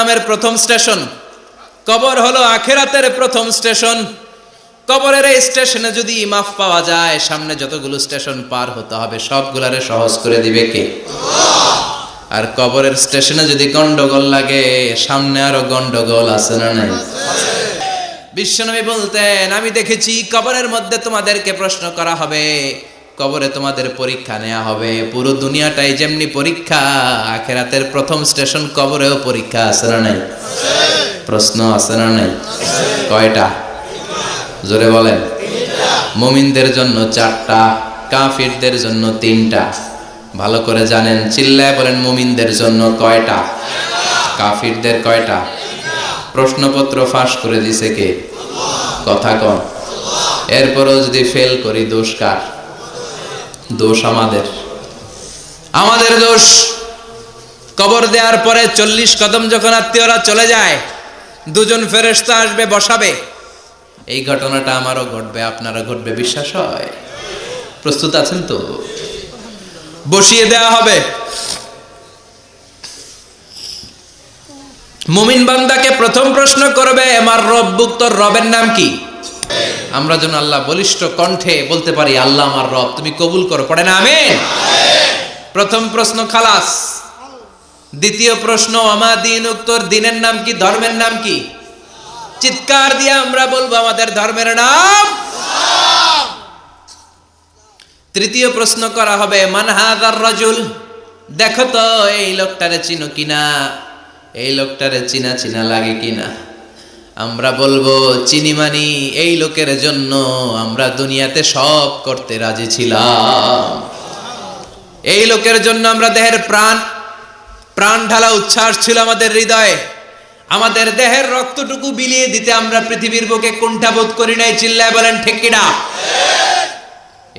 জাহান্নামের প্রথম স্টেশন। কবর হলো আখেরাতের প্রথম স্টেশন। কবরের এই স্টেশনে যদি মাফ পাওয়া যায়, সামনে যতগুলো স্টেশন পার হতে হবে, সবগুলারে সহজ করে দিবে কে? আর কবরের স্টেশনে যদি গন্ডগোল লাগে, সামনে আরও গন্ডগোল আছে না নাই? বিশ্বনবী বলতেন, আমি দেখেছি কবরের মধ্যে তোমাদেরকে প্রশ্ন করা হবে কবরে তোমাদের পরীক্ষা নেওয়া হবে। পুরো দুনিয়াটাই যেমনি পরীক্ষা, আখেরাতের প্রথম স্টেশন কবরেও পরীক্ষা, আছে না নাই? প্রশ্ন আছে না নাই? কয়টা? জোরে বলেন। মুমিনদের জন্য চারটা, কাফিরদের জন্য তিনটা। ভালো করে জানেন, চিল্লায় বলেন মুমিনদের জন্য কয়টা? কাফিরদের কয়টা? প্রশ্নপত্র ফাঁস করে দিছে কে? কথা কন। এরপরও যদি ফেল করি, দোষ কার? দোষ আমাদের। আমাদের দোষ কবর দেওয়ার পরে চল্লিশ কদম যখন আত্মীয়রা চলে যায়, দুজন ফেরেস্তা আসবে, বসাবে। এই ঘটনাটা আমারও ঘটবে, আপনারও ঘটবে, বিশ্বাস হয়? প্রস্তুত আছেন তো? বসিয়ে দেওয়া হবে। মুমিন বান্দাকে প্রথম প্রশ্ন করবে, আমার রব তোর রবের নাম কি? আমরা যেন আল্লাহ বলিষ্ঠ কণ্ঠে বলতে পারি, আল্লাহ আমার রব, তুমি কবুল করো। পড়ে না আমি প্রথম প্রশ্ন, খালাস। দ্বিতীয় প্রশ্ন, আমা দিন উত্তর, দিনের নাম কি, ধর্মের নাম কি? চিৎকার দিয়ে আমরা বলব, আমাদের ধর্মের নাম তৃতীয় প্রশ্ন করা হবে মানহাদার রজুল? দেখো তো, এই লোকটারে চিনো কিনা? এই লোকটারে চিনা চিনা লাগে কিনা? আমরা বলব, চিনি মানি, এই লোকের জন্য আমরা দুনিয়াতে সব করতে রাজি ছিলাম। এই লোকের জন্য আমরা দেহের প্রাণ প্রাণ ঢালা উচ্ছ্বাস ছিল আমাদের হৃদয়ে। আমাদের দেহের রক্তটুকু বিলিয়ে দিতে আমরা পৃথিবীর বুকে কোনটা কুণ্ঠাবোধ করি নাই। চিল্লায় বলেন, ঠিক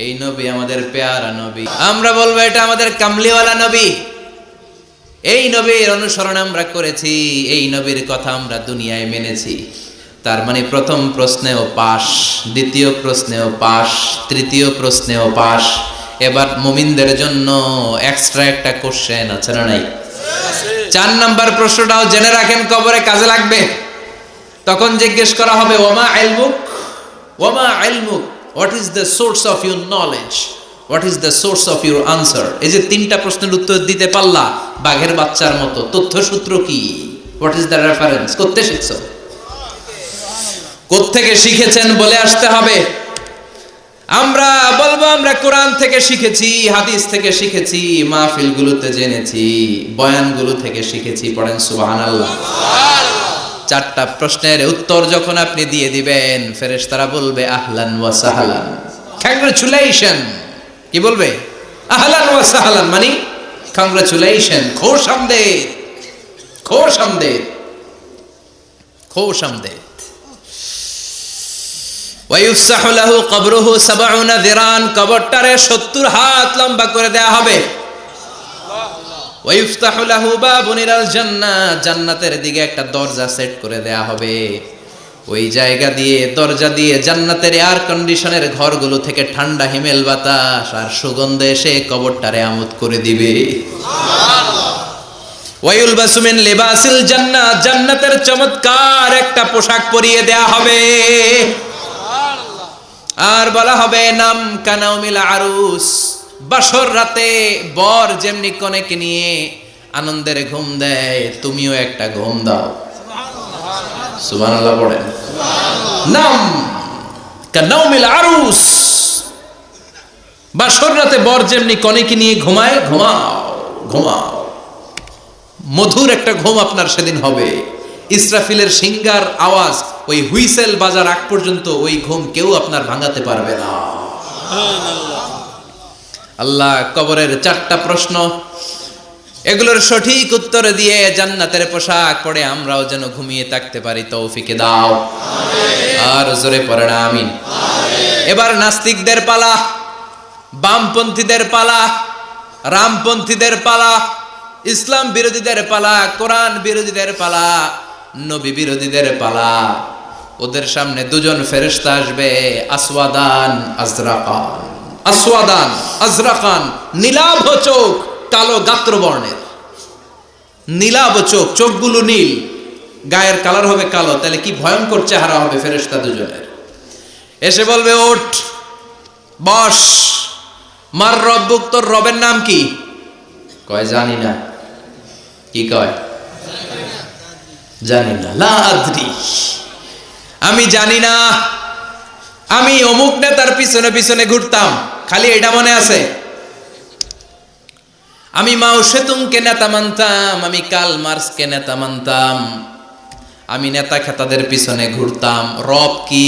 এই নবী আমাদের পেয়ারা নবী। আমরা বলব, এটা আমাদের কামলিওয়ালা নবী। এই নবীর অনুসরণ আমরা করেছি, এই নবীর কথা আমরা দুনিয়ায় মেনেছি। তার মানে প্রথম প্রশ্নেও পাশ, দ্বিতীয় প্রশ্নেও পাশ, তৃতীয় প্রশ্নেও পাশ। এবার মুমিনদের জন্য এক্সট্রা একটা কোশ্চেন আছে না নাই? চার নাম্বার প্রশ্নটাও জেনে রাখেন কবরে কাজে লাগবে। তখন জিজ্ঞেস করা হবে, ওমা আইলমুক ওমা আইলমুক what is the source of your knowledge what is the source of your answer এই যে তিনটা প্রশ্নের উত্তর দিতে পারলা, বাঘের বাচ্চার মতো। তথ্যসূত্র কি? হোয়াট ইজ দ্য রেফারেন্স করতে শিখছো? কোত্থেকে শিখেছেন বলে আসতে হবে। আমরা বলব, আমরা কোরআন থেকে শিখেছি, হাদিস থেকে শিখেছি, মাহফিলগুলোতে জেনেছি, বয়ানগুলো থেকে শিখেছি, পড়েন সুবহানাল্লাহ। চারটা প্রশ্নের উত্তর যখন আপনি দিয়ে দিবেন, ফেরেশতারা বলবে, আহলান ওয়া সাহলান। কংগ্রেচুলেশন কি বলবে? আহলান ওয়া সাহলান মানে কংগ্রেচুলেশন খোশ আমদেদ খোশ আমদেদ খোশ আমদেদ ওয়ায়ুফসাহু লাহু কবরুহু সাবউনা যিরান কবরটারে 70 হাত লম্বা করে দেয়া হবে। ওয়াইফতাহু লাহু বাবুন ইলাল জান্নাত জান্নাতের দিকে একটা দরজা সেট করে দেয়া হবে। ওই জায়গা দিয়ে দরজা দিয়ে জান্নাতের এয়ার কন্ডিশনের ঘরগুলো থেকে ঠান্ডা হিমেল বাতাস আর সুগন্ধে এসে কবরটারে আমোদ করে দিবে। ওয়াইউল বাসুমিন লিবাসিল জান্নাত জান্নাতের চমৎকার একটা পোশাক পরিয়ে দেয়া হবে। আর বলা হবে নাম কানাউমিল আরুস। বাসর রাতে বর যেমনি কনেকে নিয়ে আনন্দের ঘুম দেয় তুমিও একটা ঘুম দাও। সুবহানাল্লাহ পড়েন নাম কানাউমিল আরুস। বাসর রাতে বর যেমনি কনেকে নিয়ে ঘুমায় ঘুমাও ঘুমাও। মধুর একটা ঘুম আপনার সেদিন হবে। ইসরাফিলের সিঙ্গার আওয়াজ ওই হুইসেল বাজার আগ পর্যন্ত ওই ঘুম কেউ আপনার ভাঙাতে পারবে না। আল্লাহ কবরের চারটা প্রশ্ন এগুলোর সঠিক উত্তর দিয়ে জান্নাতের পোশাক পরে আমরাও যেন ঘুমিয়ে থাকতে পারি, তৌফিকে দাও। আর জোরে পড়ে না, আমিন। এবার নাস্তিকদের পালা, বামপন্থীদের পালা, রামপন্থীদের পালা, ইসলাম বিরোধীদের পালা, কোরআন বিরোধীদের পালা, নবী বিরোধীদের পালা। ওদের সামনে দুজন ফেরেশতা আসবে, আসওয়াদান, আজরাকান। আসওয়াদান, আজরাকান, নীলাভ চোখ। কালো গাত্র বর্ণের। নীলাব চোখ, চোখগুলো নীল। গায়ের কালার হবে কালো, তাহলে কি ভয়ঙ্কর চেহারা হবে ফেরেশতা দুজনের। এসে বলবে, ওঠ, বস। মার রব্বুক তোর রবের নাম কি? কয়, জানি না। কি কয়? জানি না। লা আদ্রি আমি জানি না। আমি অমুক নেতার পিছনে পিছনে ঘুরতাম। খালি এটা মনে আছে? আমি মাও সেতুমকে নেতা মানতাম, আমি কাল মার্সকে নেতা মানতাম। আমি নেতা খেতাদের পিছনে ঘুরতাম। রব কি,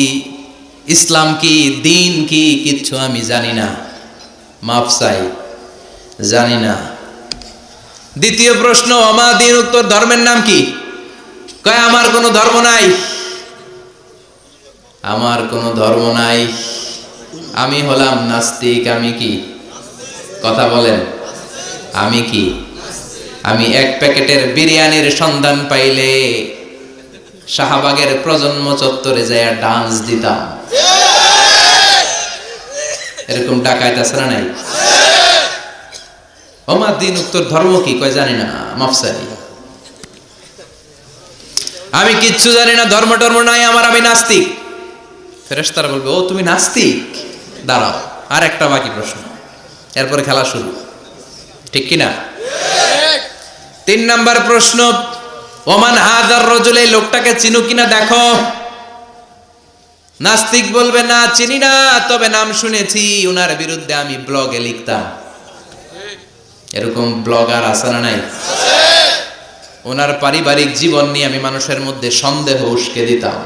ইসলাম কি, দিন কি, কিচ্ছু আমি জানি না। মাফ চাই, জানি না। দ্বিতীয় প্রশ্ন, অমা দিন উত্তর ধর্মের নাম কি? কয়, আমার কোনো ধর্ম নাই। আমার কোনো ধর্ম নাই। আমি হলাম নাস্তিক, আমি কি? কথা বলেন। আমি কি? আমি এক প্যাকেটের বিরিয়ানির সন্ধান পাইলে শাহবাগের প্রজন্ম চত্বরে যায় ডান্স দিতাম। এরকম ডাকায় তাছাড়া নাই? ওমার দিন উত্তর ধর্ম কি? কয় জানি না মাফসারি আমি কিচ্ছু জানি না, ধর্ম টর্ম নাই, আমার আমি নাস্তিক। ফেরেশতারা বলবে, ও, তুমি নাস্তিক? দাঁড়াও আর একটা বাকি প্রশ্ন। এরপরে খেলা শুরু। ঠিক কি না তিন নাম্বার প্রশ্ন ওমান হাদার রজুল এই লোকটাকে চিনু কিনা দেখো? নাস্তিক বলবে না চিনি না তবে নাম শুনেছি ওনার বিরুদ্ধে আমি ব্লগে লিখতাম। এরকম ব্লগার আছে না নাই? ওনার পারিবারিক জীবন নিয়ে আমি মানুষের মধ্যে সন্দেহ উস্কে দিতাম।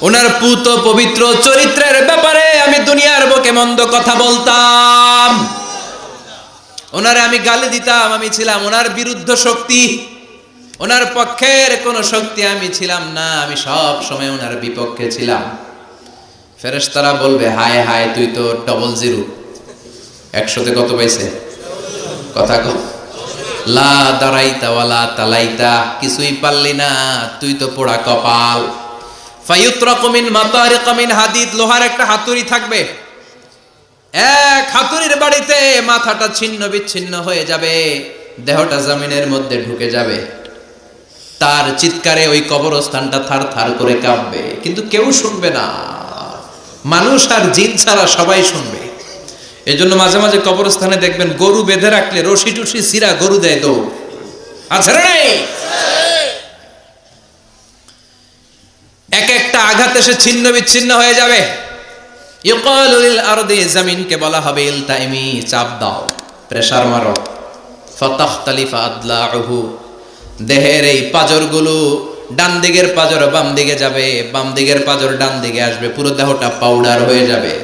ওনার পুত পবিত্র চরিত্রের ব্যাপারে আমি দুনিয়ার বুকে মন্দ কথা বলতাম। ওনারে আমি গালি দিতাম, আমি ছিলাম ওনার বিরুদ্ধ শক্তি। ওনার পক্ষের কোনো শক্তি আমি ছিলাম না, আমি সব সময় ওনার বিপক্ষে ছিলাম। ফেরেশতারা বলবে, হায় হায়, তুই তো ডবল জিরো একশোতে কত পাইছে? কথা কম লা দাঁড়াইতা ওয়ালা তালাইতা, কিছুই পারলি না, তুই তো পোড়া কপাল। ফায়ুত্রাকুমিন মাতারিকামিন হাদিদ, লোহার একটা হাতুড়ি থাকবে। এক হাতুড়ির বাড়িতে মাথাটা ছিন্ন বিচ্ছিন্ন হয়ে যাবে, দেহটা জমিনের মধ্যে ঢুকে যাবে। তার চিৎকারে ওই কবরস্থানটা থার থার করে কাঁপবে, কিন্তু কেউ শুনবে না। মানুষ আর জিন ছাড়া সবাই শুনবে। এই জন্য মাঝে মাঝে কবরস্থানে দেখবেন গরু বেঁধে রাখলে রশি টুসি সিরা গরু দেয় দৌড়। আছে এক একটা আঘাত এসে ছিন্ন বিচ্ছিন্ন হয়ে যাবে। ইউকালুল আরদি, জমিনকে বলা হবে ইলতাইমি চাপ দাও, প্রেসার মারো। ফতাখতালিফা আদলাহু দেহের এই পাজরগুলো ডান দিকের পাজর বাম দিকে যাবে বাম দিকের পাজর ডান দিকে আসবে, পুরো দেহটা পাউডার হয়ে যাবে।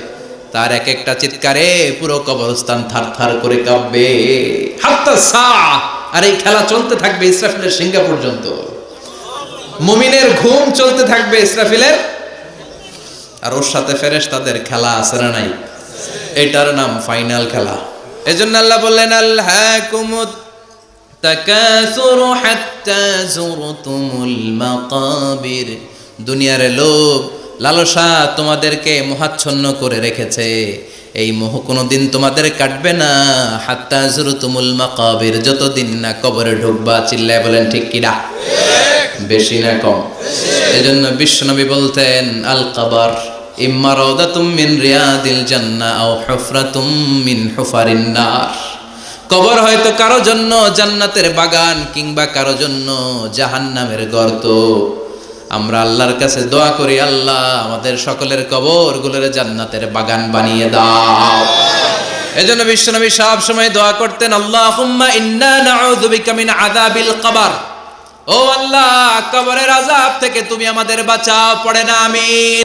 তার এক একটা চিৎকারে পুরো কবরস্থান থার থার করে কাঁপবে। হাত্তা সা, আর এই খেলা চলতে থাকবে ইসরাফিলের সিঙ্গা পর্যন্ত। মুমিনের ঘুম চলতে থাকবে ইসরাফিলের আর ওর সাথে ফেরেশ তাদের খেলা আছে না নাই? এটার নাম ফাইনাল খেলা। এজন্য আল্লাহ বললেন আল্লাহ তাকাসুরু হাত্তা জুরতুমুল মাকাবির। দুনিয়ার লোভ লালসা তোমাদেরকে মহাচ্ছন্ন করে রেখেছে। এই মোহ কোনোদিন তোমাদের কাটবে না। হাত্তা জুরতুমুল মাকাবির যতদিন না কবরে ঢুকবা চিল্লায় বলেন ঠিক কিনা বেশি না কম। এজন্য বিশ্বনবী বলতেন আল কাবার। কবর হয়তো কারও জন্য জান্নাতের বাগান কিংবা কারও জন্য গর্ত। আমরা আল্লাহর কাছে দোয়া করি, আল্লাহ আমাদের সকলের কবরগুলোর জান্নাতের বাগান বানিয়ে দাও। এজন্য বিশ্বনবী সব সময় দোয়া করতেন, আল্লাহুম্মা ইন্না ও আল্লাহ, কবরের আযাব থেকে তুমি আমাদের বাঁচাও, পড়ে না, আমিন।